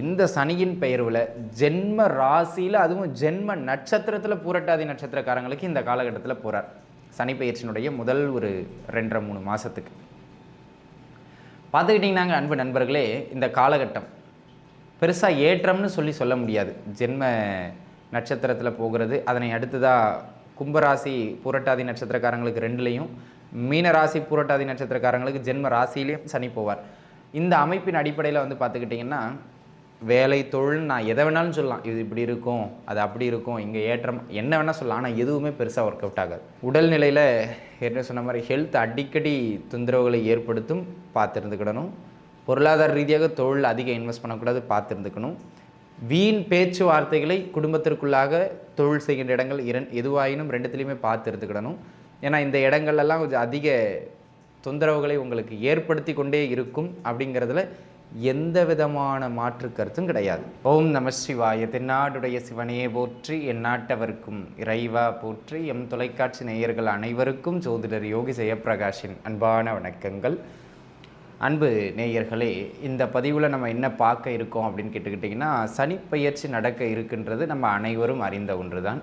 இந்த சனியின் பெயர்வில் ஜென்ம ராசியில் அதுவும் ஜென்ம நட்சத்திரத்தில் பூரட்டாதி நட்சத்திரக்காரங்களுக்கு இந்த காலகட்டத்தில் போகிறார் சனி பயிற்சியினுடைய முதல் ஒரு ரெண்டரை மூணு மாதத்துக்கு பார்த்துக்கிட்டிங்கன்னாங்க அன்பு நண்பர்களே இந்த காலகட்டம் பெருசாக ஏற்றம்னு சொல்லி சொல்ல முடியாது. ஜென்ம நட்சத்திரத்தில் போகிறது அதனை அடுத்ததாக கும்பராசி பூரட்டாதி நட்சத்திரக்காரங்களுக்கு ரெண்டுலேயும் மீனராசி பூரட்டாதி நட்சத்திரக்காரங்களுக்கு ஜென்ம ராசியிலையும் சனி போவார். இந்த அமைப்பின் அடிப்படையில் வந்து பார்த்துக்கிட்டிங்கன்னா வேலை தொழில் நான் எதை வேணாலும் சொல்லலாம். இது இப்படி இருக்கும் அது அப்படி இருக்கும் இங்கே ஏற்றம் என்ன வேணால் சொல்லலாம். ஆனால் எதுவுமே பெருசாக ஒர்க் அவுட் ஆகாது. உடல்நிலையில் ஏற்கனவே சொன்ன மாதிரி ஹெல்த் அடிக்கடி தொந்தரவுகளை ஏற்படுத்தும் பார்த்துருந்துக்கிடணும். பொருளாதார ரீதியாக தொழில் அதிகம் இன்வெஸ்ட் பண்ணக்கூடாது பார்த்துருந்துக்கணும். வீண் பேச்சுவார்த்தைகளை குடும்பத்திற்குள்ளாக தொழில் செய்கின்ற இடங்கள் இரண் எதுவாயினும் ரெண்டுத்துலேயுமே பார்த்து இருந்துக்கிடணும் ஏன்னா இந்த இடங்கள்லாம் கொஞ்சம் அதிக தொந்தரவுகளை உங்களுக்கு ஏற்படுத்தி கொண்டே இருக்கும் அப்படிங்கிறதுல எந்த விதமான மாற்று கருத்தும் கிடையாது. ஓம் நம சிவாய தென்னாடுடைய சிவனையே போற்றி எந்நாட்டவர்க்கும் இறைவா போற்றி எம் தொலைக்காட்சி நேயர்கள் அனைவருக்கும் ஜோதிடர் யோகி ஜெயப்பிரகாஷின் அன்பான வணக்கங்கள். அன்பு நேயர்களே இந்த பதிவில் நம்ம என்ன பார்க்க இருக்கோம் அப்படின்னு கேட்டுக்கிட்டிங்கன்னா சனிப்பெயர்ச்சி நடக்க இருக்கின்றது நம்ம அனைவரும் அறிந்த ஒன்று தான்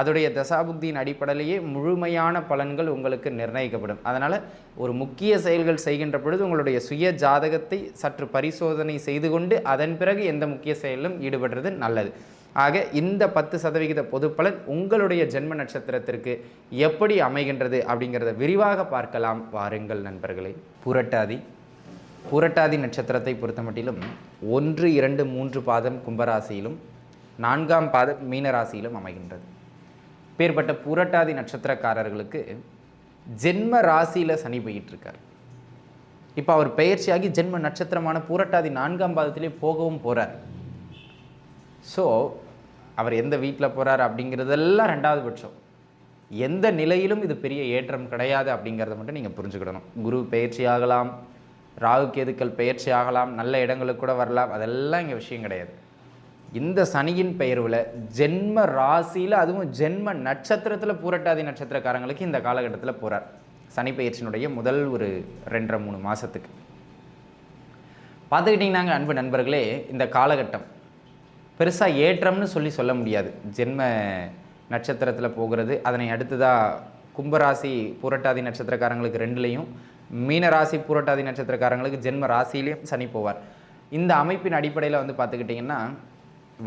அதோடைய தசாபுக்தியின் அடிப்படையிலேயே முழுமையான பலன்கள் உங்களுக்கு நிர்ணயிக்கப்படும். அதனால் ஒரு முக்கிய செயல்கள் செய்கின்ற பொழுது உங்களுடைய சுய ஜாதகத்தை சற்று பரிசோதனை செய்து கொண்டு அதன் பிறகு எந்த முக்கிய செயலிலும் ஈடுபடுறது நல்லது. ஆக இந்த பத்து சதவிகித பொது பலன் உங்களுடைய ஜென்ம நட்சத்திரத்திற்கு எப்படி அமைகின்றது அப்படிங்கிறத விரிவாக பார்க்கலாம். வாருங்கள் நண்பர்களே. புரட்டாதி. புரட்டாதி நட்சத்திரத்தை பொறுத்தமட்டிலும் ஒன்று இரண்டு மூன்று பாதம் கும்பராசியிலும் நான்காம் பாதம் மீனராசியிலும் அமைகின்றது. பேர்பட்ட புரட்டாதி நட்சத்திரக்காரர்களுக்கு ஜென்ம ராசியில் சனி போயிட்டுருக்கார். இப்போ அவர் பெயர்ச்சியாகி ஜென்ம நட்சத்திரமான பூரட்டாதி நான்காம் பாதத்திலே போகவும் போகிறார் ஸோ அவர் எந்த வீட்டில் போகிறார் அப்படிங்கிறதெல்லாம் ரெண்டாவது பட்சம். எந்த நிலையிலும் இது பெரிய ஏற்றம் கிடையாது அப்படிங்கிறத மட்டும் நீங்கள் புரிஞ்சுக்கிடணும். குரு பெயர்ச்சி ஆகலாம் ராகு கேதுக்கள் பெயர்ச்சி ஆகலாம் நல்ல இடங்களுக்கு கூட வரலாம் அதெல்லாம் இங்கே விஷயம் கிடையாது. இந்த சனியின் பெயர்வில் ஜென்ம ராசியில் அதுவும் ஜென்ம நட்சத்திரத்தில் பூரட்டாதி நட்சத்திரக்காரங்களுக்கு இந்த காலகட்டத்தில் போகிறார் சனி பயிற்சியினுடைய முதல் ஒரு ரெண்டரை மூணு மாதத்துக்கு பார்த்துக்கிட்டிங்கனாங்க அன்பு நண்பர்களே இந்த காலகட்டம் பெருசாக ஏற்றம்னு சொல்லி சொல்ல முடியாது. ஜென்ம நட்சத்திரத்தில் போகிறது அதனை அடுத்ததாக கும்பராசி பூரட்டாதி நட்சத்திரக்காரங்களுக்கு ரெண்டுலேயும் மீனராசி பூரட்டாதி நட்சத்திரக்காரங்களுக்கு ஜென்ம ராசியிலையும் சனி போவார். இந்த அமைப்பின் அடிப்படையில் வந்து பார்த்துக்கிட்டிங்கன்னா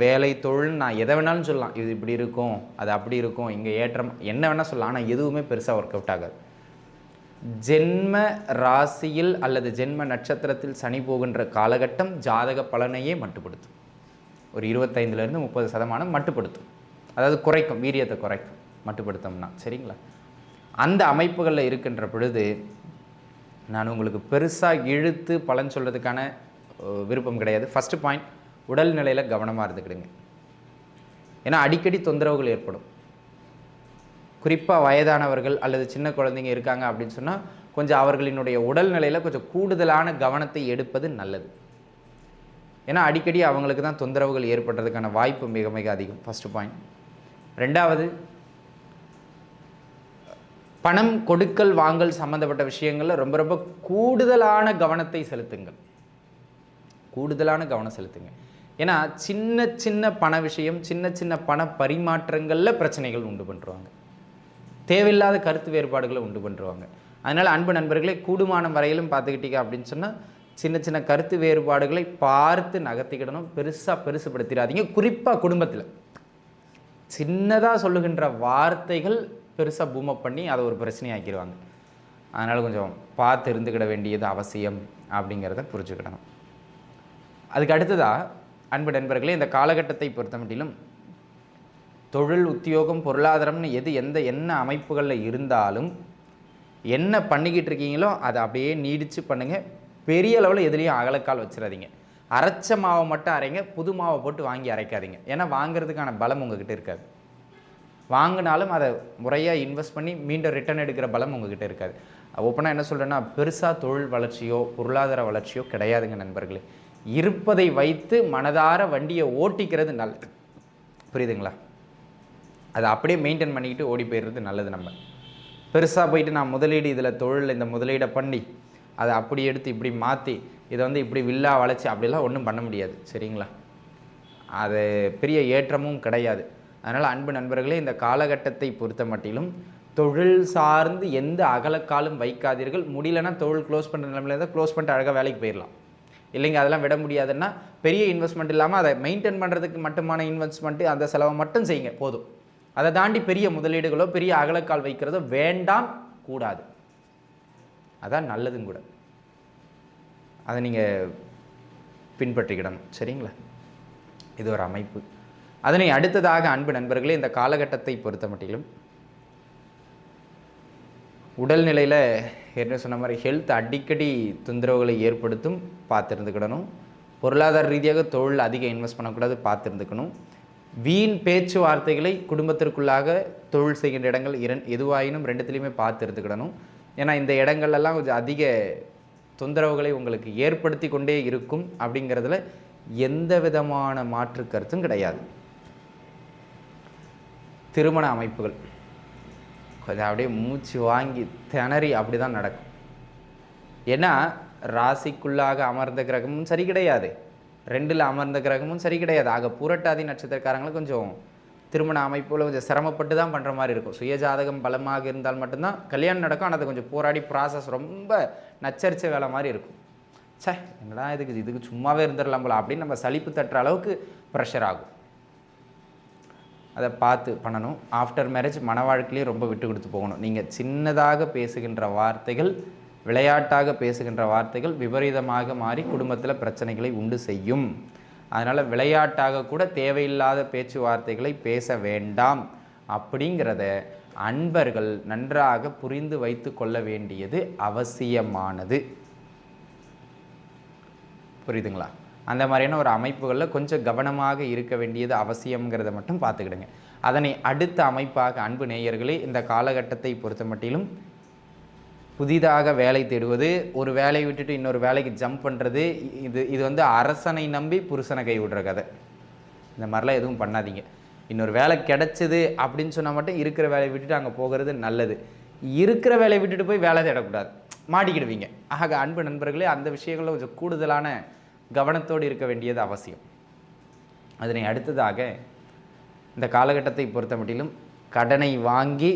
வேலை தொழில் நான் எதை வேணாலும் சொல்லலாம். இது இப்படி இருக்கும் அது அப்படி இருக்கும் இங்கே ஏற்றம் என்ன வேணால் சொல்லலாம். ஆனால் எதுவுமே பெருசாக ஒர்க் அவுட் ஆகாது. ஜென்ம ராசியில் அல்லது ஜென்ம நட்சத்திரத்தில் சனி போகின்ற காலகட்டம் ஜாதக பலனையே மட்டுப்படுத்தும். ஒரு இருபத்தைந்துலேருந்து முப்பது சதமானம் மட்டுப்படுத்தும். அதாவது குறைக்கும் வீரியத்தை குறைக்கும் மட்டுப்படுத்தோம்னா. சரிங்களா? அந்த அமைப்புகளில் இருக்கின்ற பொழுது நான் உங்களுக்கு பெருசாக இழுத்து பலன் சொல்கிறதுக்கான விருப்பம் கிடையாது. ஃபஸ்ட்டு பாயிண்ட் உடல்நிலையில் கவனமாக இருந்துக்கிடுங்க. ஏன்னா அடிக்கடி தொந்தரவுகள் ஏற்படும். குறிப்பாக வயதானவர்கள் அல்லது சின்ன குழந்தைங்க இருக்காங்க அப்படின்னு சொன்னால் கொஞ்சம் அவர்களினுடைய உடல்நிலையில் கொஞ்சம் கூடுதலான கவனத்தை எடுப்பது நல்லது. ஏன்னா அடிக்கடி அவங்களுக்கு தான் தொந்தரவுகள் ஏற்படுறதுக்கான வாய்ப்பு மிக மிக அதிகம். ஃபஸ்ட்டு பாயிண்ட் ரெண்டாவது பணம் கொடுக்கல் வாங்கல் சம்மந்தப்பட்ட விஷயங்களில் ரொம்ப ரொம்ப கூடுதலான கவனத்தை செலுத்துங்கள். கூடுதலான கவனம் செலுத்துங்கள். ஏன்னா சின்ன சின்ன பண விஷயம் சின்ன சின்ன பண பரிமாற்றங்களில் பிரச்சனைகள் உண்டு பண்ணுறாங்க தேவையில்லாத கருத்து வேறுபாடுகளை உண்டு பண்ணுறாங்க அதனால் அன்பு நண்பர்களே கூடுமான வரையிலும் பார்த்துக்கிட்டீங்க அப்படின்னு சொன்னால் சின்ன சின்ன கருத்து வேறுபாடுகளை பார்த்து நகர்த்திக்கிடணும். பெருசாக பெருசுப்படுத்திடாதீங்க. குறிப்பாக குடும்பத்தில். சின்னதாக சொல்லுகின்ற வார்த்தைகள் பெருசாக பூமப் பண்ணி அதை ஒரு பிரச்சனையாக்கிடுவாங்க அதனால் கொஞ்சம் பார்த்து இருந்துக்கிட வேண்டியது அவசியம் அப்படிங்கிறத புரிஞ்சுக்கிடணும். அதுக்கு அடுத்ததாக அன்பு நண்பர்களே இந்த காலகட்டத்தை பொறுத்தமட்டிலும் தொழில் உத்தியோகம் பொருளாதாரம்னு எது எந்த என்ன அமைப்புகளில் இருந்தாலும் என்ன பண்ணிக்கிட்டு இருக்கீங்களோ அதை அப்படியே நீடித்து பண்ணுங்கள் பெரிய அளவில் எதுலேயும் அகலக்கால் வச்சிடாதீங்க அரைச்ச மாவை மட்டும் அரைங்க புது மாவை போட்டு வாங்கி அரைக்காதீங்க. ஏன்னா வாங்குறதுக்கான பலம் உங்ககிட்ட இருக்காது. வாங்கினாலும் அதை முறையாக இன்வெஸ்ட் பண்ணி மீண்டும் ரிட்டர்ன் எடுக்கிற பலம் உங்ககிட்ட இருக்காது. ஓப்பனாக என்ன சொல்கிறேன்னா பெருசாக தொழில் வளர்ச்சியோ பொருளாதார வளர்ச்சியோ கிடையாதுங்க நண்பர்களே. இருப்பதை வைத்து மனதார வண்டியை ஓட்டிக்கிறது நல்லது. புரியுதுங்களா? அதை அப்படியே மெயின்டைன் பண்ணிக்கிட்டு ஓடி போயிடுறது நல்லது நம்ம. பெருசாக போயிட்டு நான் முதலீடு இதில் தொழிலில் இந்த முதலீடை பண்ணி அதை அப்படி எடுத்து இப்படி மாற்றி இதை வந்து இப்படி வில்லா வளைச்சி அப்படிலாம் ஒன்றும் பண்ண முடியாது. சரிங்களா? அது பெரிய ஏற்றமும் கிடையாது. அதனால் அன்பு நண்பர்களே இந்த காலகட்டத்தை பொறுத்த மட்டிலும் தொழில் சார்ந்து எந்த அகலக்காலும் வைக்காதீர்கள். முடியலன்னா தொழில் க்ளோஸ் பண்ணுற நிலைமையில தான் க்ளோஸ் பண்ணிட்டு அழகாக வேலைக்கு போயிடலாம். இல்லைங்க அதெல்லாம் விட முடியாதுன்னா பெரிய இன்வெஸ்ட்மெண்ட் இல்லாமல் அதை மெயின்டைன் பண்ணுறதுக்கு மட்டுமான இன்வெஸ்ட்மெண்ட்டு அந்த செலவை மட்டும் செய்யுங்க போதும். அதை தாண்டி பெரிய முதலீடுகளோ பெரிய அகலக்கால் வைக்கிறதோ வேண்டாம் கூடாது. அதான் நல்லதும் கூட. அதை நீங்கள் பின்பற்றிக்கிடணும் சரிங்களா? இது ஒரு அமைப்பு. அதனை அடுத்ததாக அன்பு நண்பர்களே இந்த காலகட்டத்தை பொறுத்த மட்டிலும் உடல்நிலையில் ஏற்கனவே சொன்ன மாதிரி ஹெல்த் அடிக்கடி தொந்தரவுகளை ஏற்படுத்தும் பார்த்துருந்துக்கிடணும். பொருளாதார ரீதியாக தொழில் அதிக இன்வெஸ்ட் பண்ணக்கூடாது பார்த்துருந்துக்கணும். வீண் பேச்சுவார்த்தைகளை குடும்பத்திற்குள்ளாக தொழில் செய்கின்ற இடங்கள் இரண் எதுவாயினும் ரெண்டுத்துலேயுமே பார்த்து இருந்துக்கிடணும் ஏன்னா இந்த இடங்கள்லாம் கொஞ்சம் அதிக தொந்தரவுகளை உங்களுக்கு ஏற்படுத்தி கொண்டே இருக்கும் அப்படிங்கிறதுல எந்த விதமான மாற்று கருத்தும் கிடையாது. திருமண அமைப்புகள். கொஞ்சம் அப்படியே மூச்சு வாங்கி திணறி அப்படி தான் நடக்கும். ஏன்னா ராசிக்குள்ளாக அமர்ந்த கிரகமும் சரி கிடையாது. ரெண்டில் அமர்ந்த கிரகமும் சரி கிடையாது. ஆக பூரட்டாதி நட்சத்திரக்காரங்களும் கொஞ்சம் திருமண அமைப்புல கொஞ்சம் சிரமப்பட்டு தான் பண்ணுற மாதிரி இருக்கும். சுயஜாதகம் பலமாக இருந்தால் மட்டும்தான் கல்யாணம் நடக்கும். ஆனால் அது கொஞ்சம் போராடி ப்ராசஸ் ரொம்ப நச்சரிச்ச வேலை மாதிரி இருக்கும். ச்சே என்னடா இதுக்கு இதுக்கு சும்மாவே இருந்துடலாம் போல அப்படின்னு நம்ம சலிப்பு தட்டுற அளவுக்கு ப்ரெஷர் ஆகும். அதை பார்த்து பண்ணணும். ஆஃப்டர் மேரேஜ் மன வாழ்க்கையிலேயே ரொம்ப விட்டு கொடுத்து போகணும். நீங்கள் சின்னதாக பேசுகின்ற வார்த்தைகள் விளையாட்டாக பேசுகின்ற வார்த்தைகள் விபரீதமாக மாறி குடும்பத்தில் பிரச்சனைகளை உண்டு செய்யும். அதனால் விளையாட்டாக கூட தேவையில்லாத பேச்சுவார்த்தைகளை பேச வேண்டாம். அப்படிங்கிறத அன்பர்கள் நன்றாக புரிந்து வைத்து கொள்ள வேண்டியது அவசியமானது. புரியுதுங்களா? அந்த மாதிரியான ஒரு அமைப்புகளில் கொஞ்சம் கவனமாக இருக்க வேண்டியது அவசியங்கிறத மட்டும் பார்த்துக்கிடுங்க. அதனை அடுத்த அமைப்பாக அன்பு நேயர்களே இந்த காலகட்டத்தை பொறுத்த மட்டிலும் புதிதாக வேலை தேடுவது ஒரு வேலையை விட்டுட்டு இன்னொரு வேலைக்கு ஜம்ப் பண்ணுறது இது இது வந்து அரசனை நம்பி புருஷனை கை விடுற கதை. இந்த மாதிரிலாம் எதுவும் பண்ணாதீங்க. இன்னொரு வேலை கிடச்சிது அப்படின்னு சொன்னால் மட்டும் இருக்கிற வேலையை விட்டுட்டு அங்கே போகிறது நல்லது. இருக்கிற வேலையை விட்டுட்டு போய் வேலை தேடக்கூடாது. மாட்டிக்கிடுவீங்க. ஆக அன்பு நண்பர்களே அந்த விஷயங்களில் கொஞ்சம் கூடுதலான கவனத்தோடு இருக்க வேண்டியது அவசியம். அதனை அடுத்ததாக இந்த காலகட்டத்தை பொறுத்த மட்டிலும் கடனை வாங்கி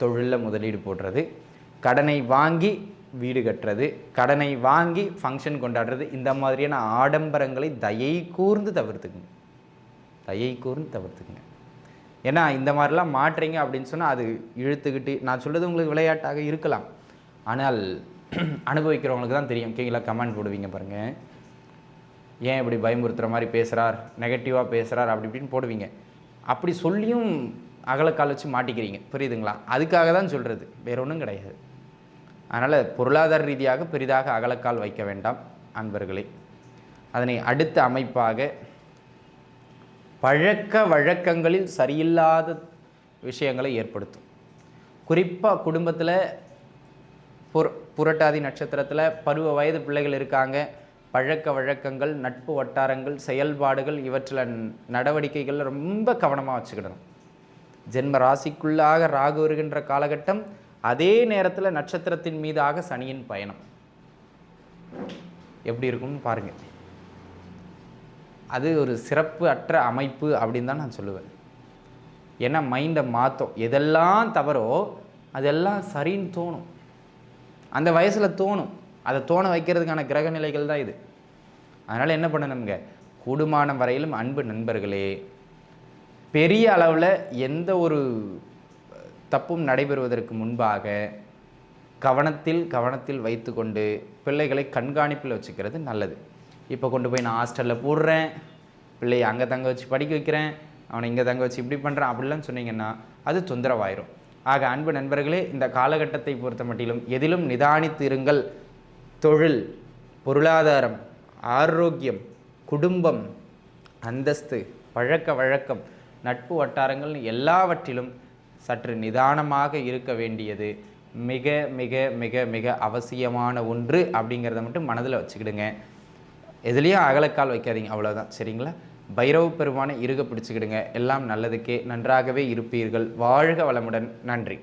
தொழிலில் முதலீடு போடுறது கடனை வாங்கி வீடு கட்டுறது கடனை வாங்கி ஃபங்க்ஷன் கொண்டாடுறது இந்த மாதிரியான ஆடம்பரங்களை தயை கூர்ந்து தவிர்த்துக்குங்க தயை கூர்ந்து தவிர்த்துக்குங்க. ஏன்னா இந்த மாதிரிலாம் மாட்டுறீங்க அப்படின்னு சொன்னால் அது இழுத்துக்கிட்டு நான் சொல்கிறது உங்களுக்கு விளையாட்டாக இருக்கலாம். ஆனால் அனுபவிக்கிறவங்களுக்கு தான் தெரியும். ஓகேங்களா கமெண்ட் போடுவீங்க பாருங்கள் ஏன் இப்படி பயமுறுத்துகிற மாதிரி பேசுகிறார் நெகட்டிவாக பேசுகிறார் அப்படி இப்படின்னு போடுவீங்க. அப்படி சொல்லியும் அகலக்கால் வச்சு மாட்டிக்கிறீங்க. புரியுதுங்களா? அதுக்காக தான் சொல்கிறது வேற ஒன்றும் கிடையாது. அதனால் பொருளாதார ரீதியாக பெரிதாக அகலக்கால் வைக்க வேண்டாம் அன்பர்களே. அதனை அடுத்த அமைப்பாக பழக்க வழக்கங்களில் சரியில்லாத விஷயங்களை ஏற்படுத்தும். குறிப்பாக குடும்பத்தில் புர புரட்டாதி நட்சத்திரத்தில் பருவ வயது பிள்ளைகள் இருக்காங்க. பழக்க வழக்கங்கள் நட்பு வட்டாரங்கள் செயல்பாடுகள் இவற்றில் நடவடிக்கைகள் ரொம்ப கவனமாக வச்சுக்கிடணும். ஜென்ம ராசிக்குள்ளாக ராகு வருகின்ற காலகட்டம் அதே நேரத்தில் நட்சத்திரத்தின் மீதாக சனியின் பயணம். எப்படி இருக்கும்னு பாருங்கள் அது ஒரு சிறப்பு அற்ற அமைப்பு அப்படின்னு தான் நான் சொல்லுவேன். ஏன்னா மைண்டை மாற்றும் எதெல்லாம் தவறோ அதெல்லாம் சரின்னு தோணும். அந்த வயசில் தோணும். அதை தோண வைக்கிறதுக்கான கிரக நிலைகள் தான் இது. அதனால் என்ன பண்ணணுங்க கூடுமான வரையிலும் அன்பு நண்பர்களே பெரிய அளவில் எந்த ஒரு தப்பும் நடைபெறுவதற்கு முன்பாக கவனத்தில் கவனத்தில் வைத்துக்கொண்டு பிள்ளைகளை கண்காணிப்பில் வச்சுக்கிறது நல்லது. இப்போ கொண்டு போய் நான் ஹாஸ்டலில் போடுறேன் பிள்ளையை அங்கே தங்க வச்சு படிக்க வைக்கிறேன் அவனை இங்கே தங்க வச்சு இப்படி பண்ணுறான் அப்படிலாம் சொன்னீங்கன்னா அது தொந்தரவாயிரும். ஆக அன்பு நண்பர்களே இந்த காலகட்டத்தை பொறுத்த மட்டிலும் எதிலும் நிதானித்து இருங்கள். தொழில் பொருளாதாரம் ஆரோக்கியம் குடும்பம் அந்தஸ்து பழக்க வழக்கம் நட்பு வட்டாரங்கள் எல்லாவற்றிலும் சற்று நிதானமாக இருக்க வேண்டியது மிக மிக மிக மிக அவசியமான ஒன்று அப்படிங்கிறத மட்டும் மனதில் வச்சுக்கிடுங்க. எதுலேயும் அகலக்கால் வைக்காதீங்க அவ்வளோதான் சரிங்களா? பைரவ பெருமானை இருக பிடிச்சிக்கிடுங்க. எல்லாம் நல்லதுக்கே நன்றாகவே இருப்பீர்கள். வாழ்க வளமுடன். நன்றி.